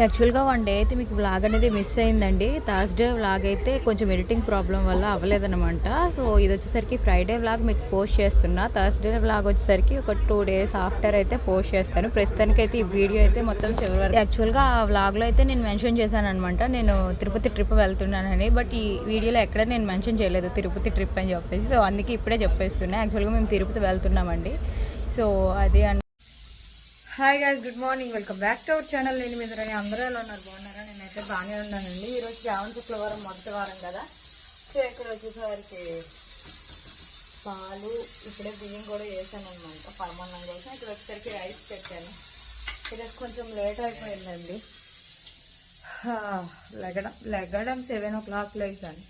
యాక్చువల్గా one day అయితే మీకు వ్లాగ్ అనేది మిస్ అయిందండి. థర్స్డే వ్లాగ్ అయితే కొంచెం ఎడిటింగ్ ప్రాబ్లం వల్ల అవ్వలేదన్నమాట. సో ఇది వచ్చేసరికి ఫ్రైడే వ్లాగ్ మీకు పోస్ట్ చేస్తున్నా. థర్స్డే వ్లాగ్ వచ్చేసరికి ఒక టూ డేస్ ఆఫ్టర్ అయితే పోస్ట్ చేస్తాను. ప్రస్తుతానికి అయితే ఈ వీడియో అయితే మొత్తం చివరి వరకు. యాక్చువల్గా ఆ వ్లాగ్లో అయితే నేను మెన్షన్ చేశాను అనమాట నేను తిరుపతి ట్రిప్ వెళ్తున్నానని బట్ ఈ వీడియోలో ఎక్కడ నేను మెన్షన్ చేయలేదు తిరుపతి ట్రిప్ అని చెప్పేసి. సో అందుకే ఇప్పుడే చెప్పేస్తున్నా. యాక్చువల్గా మేము తిరుపతి వెళ్తున్నామండి. సో అది అన్ hi guys good morning welcome back to our channel నేను మీద అందరూ ఎలా ఉన్నారు? బాగున్నారా? నేనైతే బాగానే ఉన్నానండి. ఈరోజు శ్రావణ శుక్రవారం మొదటి వారం కదా. సో ఇక్కడ వచ్చేసరికి పాలు ఇప్పుడే బియ్యం కూడా వేసాను అనమాట పరమాన్నం కోసం ఇక్కడ వచ్చేసరికి రైస్ పెట్టాను. ఈరోజు కొంచెం లేట్ అయిపోయిందండి. లెగడం లెగడం సెవెన్ ఓ క్లాక్ లేచాను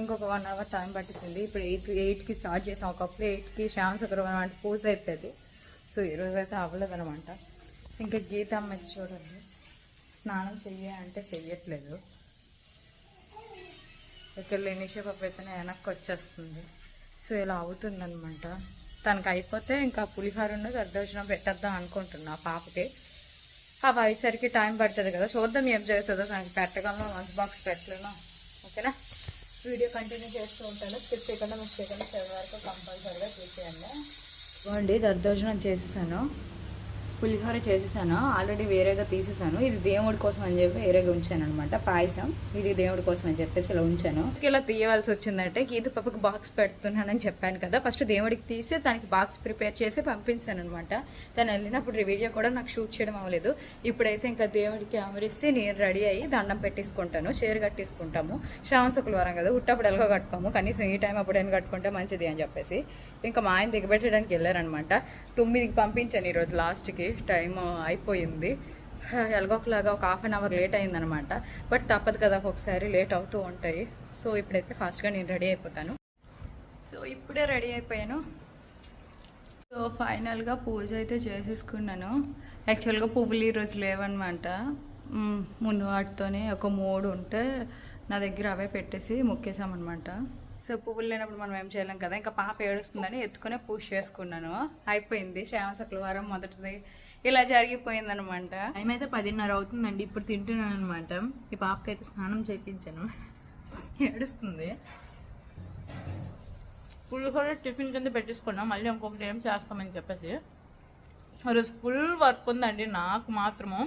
ఇంకొక వన్ అవర్ టైం పట్టిస్తుంది ఇప్పుడు ఎయిట్ ఎయిట్కి స్టార్ట్ చేసాం. ఒకప్పుడు ఎయిట్కి శ్యామ శుక్రవారం అంటే పూజ అయిపోయింది. సో ఈరోజు అయితే అవ్వలేదు అనమాట ఇంకా గీత చూడండి. స్నానం చెయ్య అంటే చెయ్యట్లేదు. ఇక్కడ లేనిషే పాప వెనక్కి వచ్చేస్తుంది. సో ఇలా అవుతుందనమాట తనకు అయిపోతే ఇంకా పులిహోర ఉన్న దర్దోషణం పెట్టేద్దాం అనుకుంటున్నా ఆ పాపకి. అవి అయ్యేసరికి టైం పడుతుంది కదా. చూద్దాం ఏం జరుగుతుందో. తనకి పెట్టగలను లంచ్ బాక్స్ పెట్టలేను. ఓకేనా? వీడియో కంటిన్యూ చేస్తూ ఉంటాను. స్కిప్ చేయకుండా మిస్ చేయకుండా చివరి వరకు కంపల్సరీగా చూసేయండి. ఇవ్వండి దర్దోజనం చేసేసాను. పులిహోర చేసేసాను. ఆల్రెడీ వేరేగా తీసేసాను. ఇది దేవుడి కోసం అని చెప్పి వేరేగా ఉంచాను అనమాట పాయసం. ఇది దేవుడి కోసం అని చెప్పేసి ఇలా ఉంచాను. ఇలా తీయవలసి వచ్చిందంటే గీత పప్పుకి బాక్స్ పెడుతున్నానని చెప్పాను కదా. ఫస్ట్ దేవుడికి తీసి తనకి బాక్స్ ప్రిపేర్ చేసి పంపించాను అనమాట తను వెళ్ళినప్పుడు వీడియో కూడా నాకు షూట్ చేయడం అవ్వలేదు. ఇప్పుడైతే ఇంకా దేవుడికి అమరిస్తే నేను రెడీ అయ్యి దండం పెట్టేసుకుంటాను. చీర కట్టేసుకుంటాము. శ్రావణ శుక్రవారం కదా. ఉట్టప్పుడు ఎలాగో కట్టుకోము. కనీసం ఈ టైం అప్పుడైనా కట్టుకుంటే మంచిది అని చెప్పేసి. ఇంకా మా ఆయన దిగబెట్టడానికి వెళ్ళారనమాట తొమ్మిదికి పంపించాను ఈరోజు లాస్ట్కి టైం అయిపోయింది. ఎలాగోకలాగా ఒక హాఫ్ అన్ అవర్ లేట్ అయిందనమాట. బట్ తప్పదు కదా ఒకసారి లేట్ అవుతూ ఉంటాయి. సో ఇప్పుడైతే ఫాస్ట్గా నేను రెడీ అయిపోతాను. సో ఇప్పుడే రెడీ అయిపోయాను. సో ఫైనల్గా పూజ అయితే చేసేసుకున్నాను. యాక్చువల్గా పువ్వులు ఈరోజు లేవన్నమాట మ్, ముందు వాటితోనే ఒక మూడు ఉంటే నా దగ్గర అవే పెట్టేసి మొక్కేసామన్నమాట సో పువ్వులు లేనప్పుడు మనం ఏం చేయలేం కదా. ఇంకా పాప ఏడుస్తుందని ఎత్తుకునే పూజ చేసుకున్నాను. అయిపోయింది. శ్రావణ శుక్రవారం మొదటిది. ఇలా జరిగిపోయిందనమాట టైం అయితే పదిన్నర అవుతుందండి. ఇప్పుడు తింటున్నాను అనమాట ఈ పాపకైతే స్నానం చేయించాను ఏడుస్తుంది. పులిహోర టిఫిన్ కింద పెట్టేసుకున్నాం. మళ్ళీ ఇంకొకటి ఏం చేస్తామని చెప్పేసి. రోజు ఫుల్ వర్క్ ఉందండి నాకు మాత్రము.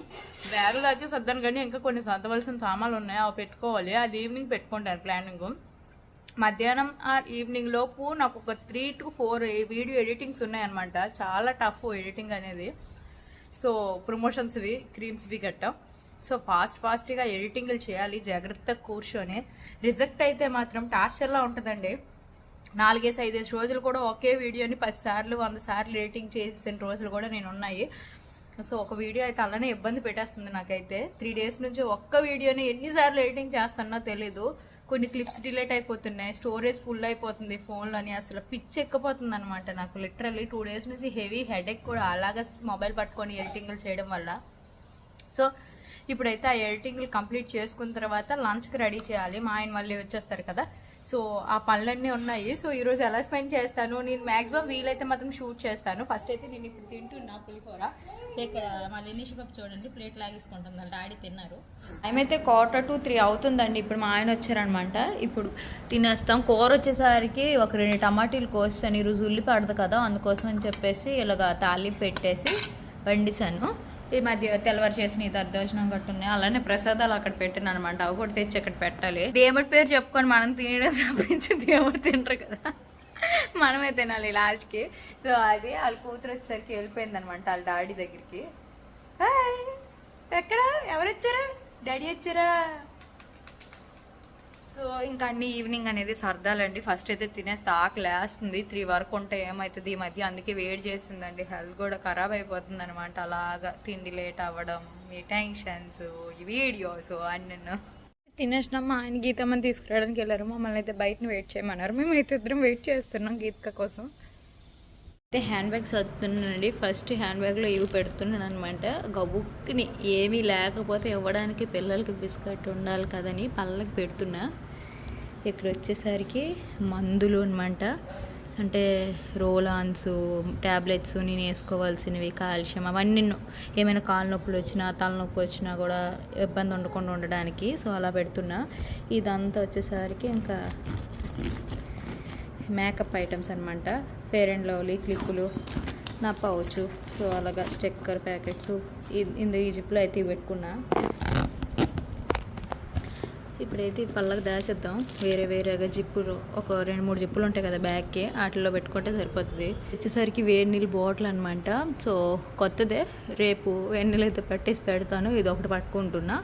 బ్యాగులు అయితే సర్దాను కానీ ఇంకా కొన్ని సర్దవలసిన సామాన్లు ఉన్నాయి. అవి పెట్టుకోవాలి. అది ఈవినింగ్ పెట్టుకుంటాను ప్లానింగ్. మధ్యాహ్నం ఆర్ ఈవినింగ్ లోపు నాకు ఒక three to four video editings ఉన్నాయన్నమాట. చాలా టఫ్ ఎడిటింగ్ అనేది. సో ప్రమోషన్స్వి క్రీమ్స్వి గట్టా సో ఫాస్ట్ ఫాస్ట్గా ఎడిటింగ్లు చేయాలి జాగ్రత్తగా కూర్చొని. రిజెక్ట్ అయితే మాత్రం టార్చర్లా ఉంటుందండి. నాలుగేసి ఐదేసి రోజులు కూడా ఒకే వీడియోని పది సార్లు వంద సార్లు ఎడిటింగ్ చేసిన రోజులు కూడా నేను ఉన్నాయి. సో ఒక వీడియో అయితే అలానే ఇబ్బంది పెట్టేస్తుంది నాకైతే. త్రీ డేస్ నుంచి ఒక్క వీడియోని ఎన్నిసార్లు ఎడిటింగ్ చేస్తానో తెలీదు. కొన్ని క్లిప్స్ డిలీట్ అయిపోతున్నాయి స్టోరేజ్ ఫుల్ అయిపోతుంది ఫోన్లోని అసలు పిచ్చి ఎక్కిపోతుంది అనమాట నాకు. లిటరల్లీ టూ డేస్ నుంచి హెవీ హెడేక్ కూడా అలాగా మొబైల్ పట్టుకొని ఎడిటింగ్లు చేయడం వల్ల. సో ఇప్పుడైతే ఆ ఎడిటింగ్లు కంప్లీట్ చేసుకున్న తర్వాత లంచ్కి రెడీ చేయాలి. మా ఆయన మళ్ళీ వచ్చేస్తారు కదా. సో ఆ పనులన్నీ ఉన్నాయి. సో ఈరోజు ఎలా స్పెండ్ చేస్తాను? నేను మ్యాక్సిమం వీలైతే మాత్రం షూట్ చేస్తాను. ఫస్ట్ అయితే నేను ఇప్పుడు తింటున్నా పులిహోర. ఇక్కడ మా లినిష్ చూడండి ప్లేట్ లాగేసుకుంటుంది వాళ్ళ డాడీ తిన్నారు. టైం అయితే క్వార్టర్ టు త్రీ అవుతుందండి. ఇప్పుడు మా ఆయన వచ్చారనమాట. ఇప్పుడు తినేస్తాం. కూర వచ్చేసరికి ఒక రెండు టమాటీలు కోసాను ఈరోజు ఉల్లి పడదు కదా అందుకోసం అని చెప్పేసి ఇలాగ తాలింపు పెట్టేసి వండిసాను. ఈ మధ్య తెల్లవారు చేసిన ఈ కట్టున్నాయి. అలానే ప్రసాదాలు అక్కడ పెట్టాను అనమాట అవి కూడా తెచ్చి అక్కడ పెట్టాలి. దేవుడి పేరు చెప్పుకొని మనం తినడం తప్పించి దేవుడు తినరు కదా. మనమే తినాలి లాస్ట్కి. సో అది వాళ్ళ కూతురు వచ్చేసరికి వెళ్ళిపోయింది అనమాట వాళ్ళ డాడీ దగ్గరికి. ఎక్కడ? ఎవరు వచ్చారా? డాడీ వచ్చారా? సో ఇంకా అన్ని ఈవినింగ్ అనేది సర్దాలండి. ఫస్ట్ అయితే తినేస్తే ఆకు లేస్తుంది త్రీ వరకు ఉంటే ఏమవుతుంది ఈ మధ్య అందుకే వేడి చేసిందండి. హెల్త్ కూడా ఖరాబ్ అయిపోతుంది అనమాట అలాగా తిండి లేట్ అవ్వడం ఈ టెన్షన్స్ ఈ వీడియోస్ అన్నీ తినేసినాం మా ఆయన గీతమ్మని తీసుకురావడానికి వెళ్ళారు. మమ్మల్ని అయితే బయటని వెయిట్ చేయమన్నారు. మేము అయితే ఇద్దరం వెయిట్ చేస్తున్నాం గీతిక కోసం. అయితే హ్యాండ్ బ్యాగ్స్ వస్తున్నానండి. ఫస్ట్ హ్యాండ్ బ్యాగ్లో ఇవి పెడుతున్నాను అనమాట గబుక్ని ఏమీ లేకపోతే ఇవ్వడానికి పిల్లలకి బిస్కెట్ ఉండాలి కదని పళ్ళకి పెడుతున్నా. ఇక్కడ వచ్చేసరికి మందులు అనమాట అంటే రోలాన్స్ ట్యాబ్లెట్స్ నేను వేసుకోవాల్సినవి కాల్షియం అవన్నీ ఏమైనా కాళ్ళ నొప్పులు వచ్చినా తలనొప్పి వచ్చినా కూడా ఇబ్బంది ఉండకుండా ఉండడానికి. సో అలా పెడుతున్నా. ఇదంతా వచ్చేసరికి ఇంకా మేకప్ ఐటమ్స్ అనమాట ఫేర్ అండ్ లవ్లీ క్లిప్పులు నా పౌచు. సో అలాగా స్టెక్కర్ ప్యాకెట్స్. ఇందు ఈ జిప్లో అయితే పెట్టుకున్నా. ఇప్పుడైతే ఈ పళ్ళకి దాచేద్దాం. వేరే వేరేగా జిప్పులు ఒక రెండు మూడు జిప్పులు ఉంటాయి కదా బ్యాగ్కి వాటిలో పెట్టుకుంటే సరిపోతుంది. వచ్చేసరికి వేడి నీళ్ళు బాటిల్ అనమాట సో కొత్తదే. రేపు వేడి నీళ్ళు అయితే పట్టేసి పెడతాను. ఇది ఒకటి పట్టుకుంటున్నా.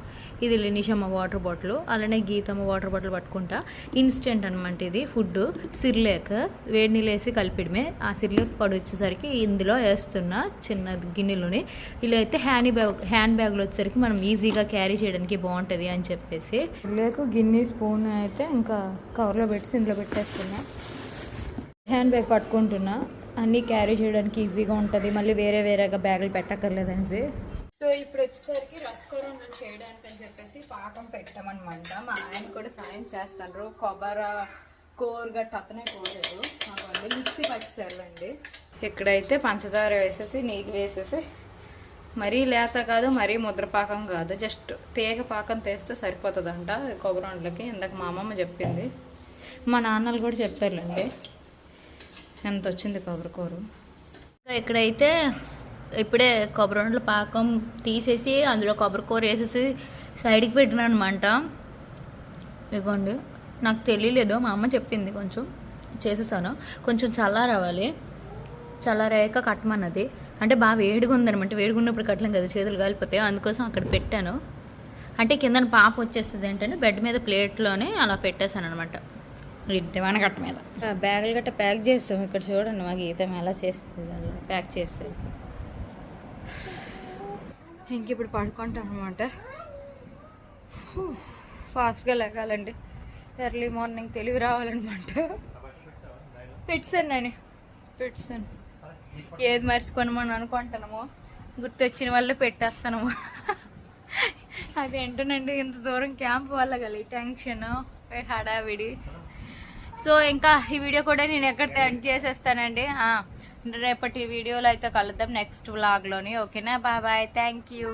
ఇది లినిషమ్మ వాటర్ బాటిల్ అలానే గీతమ్మ వాటర్ బాటిల్ పట్టుకుంటా. ఇన్స్టెంట్ అనమాట ఇది ఫుడ్. సిర్లేక్. వేడి నీళ్ళు వేసి కలిపిడమే. ఆ సిర్లేక్ పడి వచ్చేసరికి ఇందులో వేస్తున్నా చిన్న గిన్నెలోని. ఇలా అయితే హ్యాండ్ బ్యాగ్ హ్యాండ్ బ్యాగ్లో వచ్చేసరికి మనం ఈజీగా క్యారీ చేయడానికి బాగుంటుంది అని చెప్పేసి. లేకు గిన్నె స్పూన్ అయితే ఇంకా కవర్లో పెట్టి ఇందులో పెట్టేస్తున్నా. Hand bag పట్టుకుంటున్నా. అన్నీ క్యారీ చేయడానికి ఈజీగా ఉంటుంది. మళ్ళీ వేరే వేరేగా బ్యాగులు పెట్టక్కర్లేదనేసి. సో ఇప్పుడు వచ్చేసరికి రసకూరను చేయడానికి అని చెప్పేసి పాకం పెట్టామన్నమాట మా ఆయన కూడా సాయం చేస్తారు కొబ్బరి కోరు గట్ట అతనే కోలేదు మాకు మిక్సీ అండి. ఇక్కడైతే పంచదార వేసేసి నీళ్ళు వేసేసి మరీ లేత కాదు మరీ ముద్ర పాకం కాదు. జస్ట్ తీగ పాకం తీస్తే సరిపోతుందంట కొబ్బరి వంటలకి. ఇందాక మా అమ్మమ్మ చెప్పింది. మా నాన్నలు కూడా చెప్పారులేండి. ఎంత వచ్చింది కొబ్బరి కూర? ఇక్కడైతే ఇప్పుడే కొబ్బరి వంటల పాకం తీసేసి అందులో కొబ్బరి కూర వేసేసి సైడ్కి పెట్టినా అనమాట ఇదిగోండి నాకు తెలియలేదు. మా అమ్మ చెప్పింది కొంచెం. చేసేసాను. కొంచెం చల్లారవ్వాలి. చల్లారాక కట్టమన్నది. అంటే బాగా వేడిగా ఉందనమాట వేడిగా ఉన్నప్పుడు కట్టలేం కదా చేతులు కాలిపోతాయి? అందుకోసం అక్కడ పెట్టాను. అంటే కింద పాప వచ్చేస్తుంది ఏంటంటే బెడ్ మీద ప్లేట్లోనే అలా పెట్టేశాను అనమాట దివాన కట్ట మీద బ్యాగులు గట్ట ప్యాక్ చేస్తాం ఇక్కడ చూడండి మా గీతం ఎలా చేస్తుంది ప్యాక్ చేస్తే ఇంక ఇప్పుడు పడుకుంటాం అనమాట ఫాస్ట్గా లెగాలండి. ఎర్లీ మార్నింగ్ తెలివి రావాలన్నమాట. పెట్టాను నేను. పెట్టాను ఏది మర్చిపోనమని అనుకుంటున్నామో. గుర్తొచ్చిన వాళ్ళే అది అదేంటోనండి ఇంత దూరం క్యాంప్ వల్ల కలిగి టెన్షన్ హడావిడి. సో ఇంకా ఈ వీడియో కూడా నేను ఎక్కడ ఎండ్ చేసేస్తానండి. రేపటి వీడియోలో అయితే కలుద్దాం నెక్స్ట్ వ్లాగ్లోని ఓకేనా? బాబాయ్ థ్యాంక్ యూ.